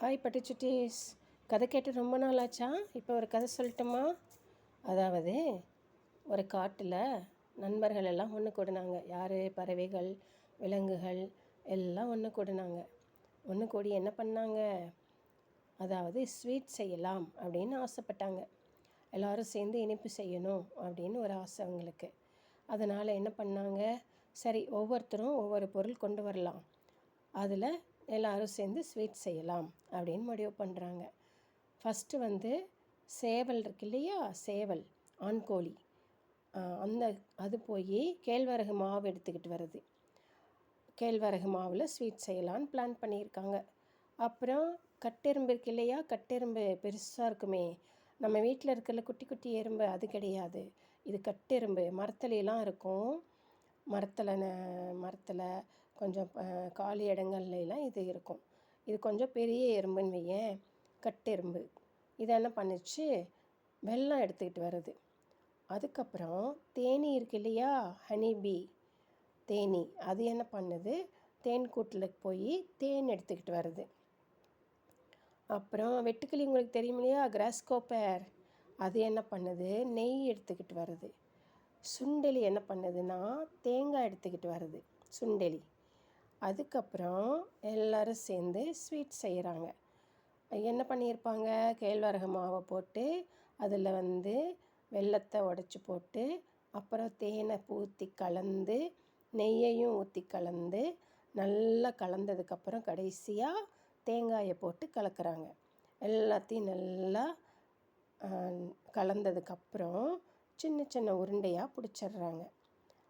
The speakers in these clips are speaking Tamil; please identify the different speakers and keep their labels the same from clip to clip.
Speaker 1: ஹாய் பட்டுச்சுட்டீஸ். கதை கேட்டு ரொம்ப நாள் ஆச்சா இப்போ ஒரு கதை சொல்லட்டுமா? அதாவது ஒரு காட்டில் நண்பர்கள் எல்லாம் ஒன்று கூடினாங்க. யார்? பறவைகள் விலங்குகள் எல்லாம் ஒன்று கூடினாங்க. ஒன்று கூடி என்ன பண்ணாங்க? அதாவது ஸ்வீட் செய்யலாம் அப்படின்னு ஆசைப்பட்டாங்க. எல்லோரும் சேர்ந்து இனிப்பு செய்யணும் அப்படின்னு ஒரு ஆசை அவங்களுக்கு. அதனால் என்ன பண்ணாங்க? சரி ஒவ்வொருத்தரும் ஒவ்வொரு பொருள் கொண்டு வரலாம். அதில் எல்லாரும் சேர்ந்து ஸ்வீட் செய்யலாம் அப்படின்னு முடிவு பண்ணுறாங்க ஃபஸ்ட்டு வந்து சேவல் இருக்கு இல்லையா? சேவல் ஆண்கோழி. அந்த அது போய் கேழ்வரகு மாவு எடுத்துக்கிட்டு வருது கேழ்வரகு மாவில் ஸ்வீட் செய்யலான்னு பிளான் பண்ணியிருக்காங்க. அப்புறம் கட்டெரும்பு இருக்கு இல்லையா? கட்டெரும்பு பெருசாக இருக்குமே. நம்ம வீட்டில் இருக்கிற குட்டி குட்டி எறும்பு அது கிடையாது. இது கட்டெரும்பு மரத்துலலாம் இருக்கும். மரத்தில் மரத்தில் கொஞ்சம் காலி இடங்கள்லாம் இது இருக்கும். இது கொஞ்சம் பெரிய எறும்புன்னு வையேன். கட்டெறும்பு இது என்ன பண்ணுச்சு? வெல்லம் எடுத்துக்கிட்டு வருது. அதுக்கப்புறம் தேனி இருக்கு இல்லையா? ஹனிபி தேனி. அது என்ன பண்ணுது? தேன் கூட்டில் போய் தேன் எடுத்துக்கிட்டு வருது. அப்புறம் வெட்டுக்கிளி உங்களுக்கு தெரியும் இல்லையா? கிராஸ்கோப்பர் அது என்ன பண்ணுது? நெய் எடுத்துக்கிட்டு வருது. சுண்டெலி என்ன பண்ணுதுன்னா தேங்காய் எடுத்துக்கிட்டு வருது. சுண்டெலி. அதுக்கப்புறம் எல்லோரும் சேர்ந்து ஸ்வீட் செய்கிறாங்க என்ன பண்ணியிருப்பாங்க? கேழ்வரகு மாவை போட்டு அதில் வந்து வெல்லத்தை உடச்சி போட்டு அப்புறம் தேனை ஊற்றி கலந்து நெய்யையும் ஊற்றி கலந்து நல்லா கலந்ததுக்கப்புறம் கடைசியாக தேங்காயை போட்டு கலக்கிறாங்க. எல்லாத்தையும் நல்லா கலந்ததுக்கப்புறம் சின்ன சின்ன உருண்டையாக பிடிச்சிடுறாங்க.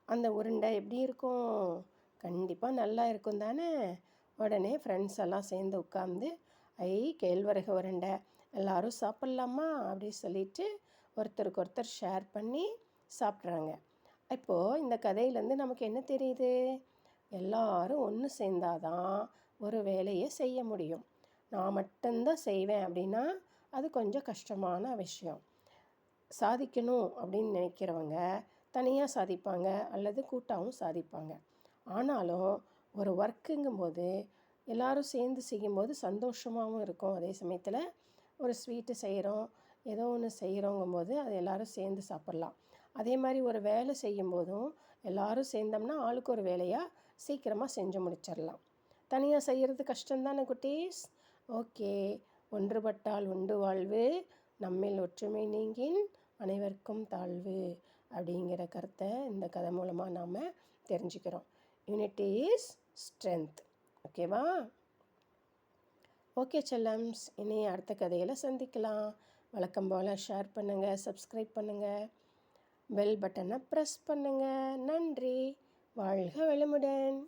Speaker 1: அந்த உருண்டை எப்படி இருக்கும்? கண்டிப்பாக நல்லா இருக்கும் தானே? உடனே ஃப்ரெண்ட்ஸ் எல்லாம் சேர்ந்து உட்காந்து ஐ கேழ்வரகு உருண்டை எல்லோரும் சாப்பிட்லாமா? அப்படி சொல்லிட்டு ஒருத்தருக்கு ஒருத்தர் ஷேர் பண்ணி சாப்பிட்றாங்க. இப்போது இந்த கதையிலேருந்து நமக்கு என்ன தெரியுது? எல்லாரும் ஒன்று சேர்ந்தாதான் ஒரு வேலையை செய்ய முடியும். நான் மட்டும்தான் செய்வேன் அப்படின்னா அது கொஞ்சம் கஷ்டமான விஷயம். சாதிக்கணும் அப்படின்னு நினைக்கிறவங்க தனியாக சாதிப்பாங்க அல்லது கூட்டாகவும் சாதிப்பாங்க. ஆனாலும் ஒரு ஒர்க்குங்கும்போது எல்லோரும் சேர்ந்து செய்யும்போது சந்தோஷமாகவும் இருக்கும். அதே சமயத்தில் ஒரு ஸ்வீட்டு செய்கிறோம் ஏதோ ஒன்று செய்கிறோங்கும்போது அது எல்லோரும் சேர்ந்து சாப்பிட்லாம். அதே மாதிரி ஒரு வேலை செய்யும்போதும் எல்லாரும் சேர்ந்தோம்னா ஆளுக்கு ஒரு வேலையாக சீக்கிரமாக செஞ்சு முடிச்சிடலாம். தனியாக செய்கிறது கஷ்டம்தானே குட்டீஸ்? ஓகே. ஒன்றுபட்டால் உண்டு வாழ்வு நம்மில் ஒற்றுமை நீங்கின் அனைவருக்கும் தாழ்வு அப்படிங்கிற கருத்தை இந்த கதை மூலமாக நாம் தெரிஞ்சுக்கிறோம். யூனிட்டி இஸ் ஸ்ட்ரென்த் ஓகேவா ஓகே செல்லம்ஸ் இனி அடுத்த கதையில் சந்திக்கலாம். வழக்கம் போல் ஷேர் பண்ணுங்கள் சப்ஸ்கிரைப் பண்ணுங்கள் பெல் பட்டனை ப்ரெஸ் பண்ணுங்கள் நன்றி. வாழ்க வளமுடன்.